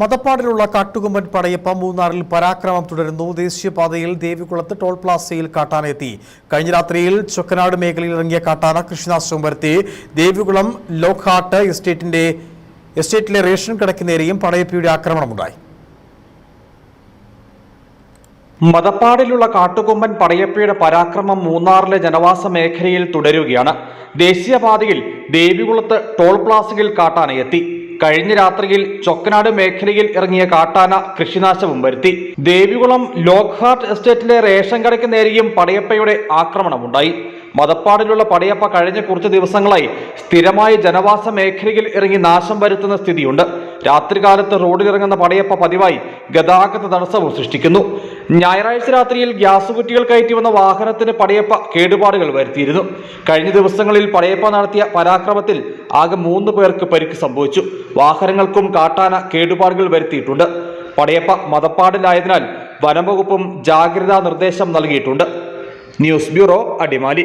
മതപ്പാടിലുള്ള കാട്ടുകൊമ്പൻ പടയപ്പ മൂന്നാറിൽ പരാക്രമം തുടരുന്നു. ദേശീയപാതയിൽ ദേവികുളത്ത് ടോൾ പ്ലാസയിൽ കാട്ടാനെത്തി. കഴിഞ്ഞ രാത്രിയിൽ ചൊക്കനാട് മേഖലയിൽ ഇറങ്ങിയ കാട്ടാന കൃഷിനാശവും വരുത്തി. ദേവികുളം ലോക്ഹാട്ട് എസ്റ്റേറ്റിന്റെ എസ്റ്റേറ്റിലെ റേഷൻ കടയ്ക്ക് നേരെയും പടയപ്പയുടെ ആക്രമണമുണ്ടായി. മതപ്പാടിലുള്ള കാട്ടുകൊമ്പൻ പടയപ്പയുടെ പരാക്രമം മൂന്നാറിലെ ജനവാസ മേഖലയിൽ തുടരുകയാണ്. ദേശീയപാതയിൽ ദേവികുളത്ത് ടോൾ പ്ലാസയിൽ കാട്ടാനയെത്തി കഴിഞ്ഞ രാത്രിയിൽ ചൊക്കനാട് മേഖലയിൽ ഇറങ്ങിയ കാട്ടാന കൃഷിനാശവും വരുത്തി. ദേവികുളം ലോക്ഹാർട്ട് എസ്റ്റേറ്റിലെ റേഷൻ കടയ്ക്ക് നേരെയും പടയപ്പയുടെ ആക്രമണമുണ്ടായി. മതപ്പാടിലുള്ള പടയപ്പ കഴിഞ്ഞ കുറച്ച് ദിവസങ്ങളായി സ്ഥിരമായി ജനവാസ മേഖലയിൽ ഇറങ്ങി നാശം വരുത്തുന്ന സ്ഥിതിയുണ്ട്. രാത്രികാലത്ത് റോഡിലിറങ്ങുന്ന പടയപ്പ പതിവായി ഗതാഗത തടസ്സവും സൃഷ്ടിക്കുന്നു. ഞായറാഴ്ച രാത്രിയിൽ ഗ്യാസ് കുറ്റികൾ കയറ്റി വന്ന വാഹനത്തിന് പടയപ്പ കേടുപാടുകൾ വരുത്തിയിരുന്നു. കഴിഞ്ഞ ദിവസങ്ങളിൽ പടയപ്പ നടത്തിയ പരാക്രമത്തിൽ ആകെ മൂന്ന് പേർക്ക് പരിക്ക് സംഭവിച്ചു. വാഹനങ്ങൾക്കും കാട്ടാന കേടുപാടുകൾ വരുത്തിയിട്ടുണ്ട്. പടയപ്പ മതപ്പാടിലായതിനാൽ വനംവകുപ്പും ജാഗ്രതാ നിർദ്ദേശം നൽകിയിട്ടുണ്ട്. News bureau Adimali.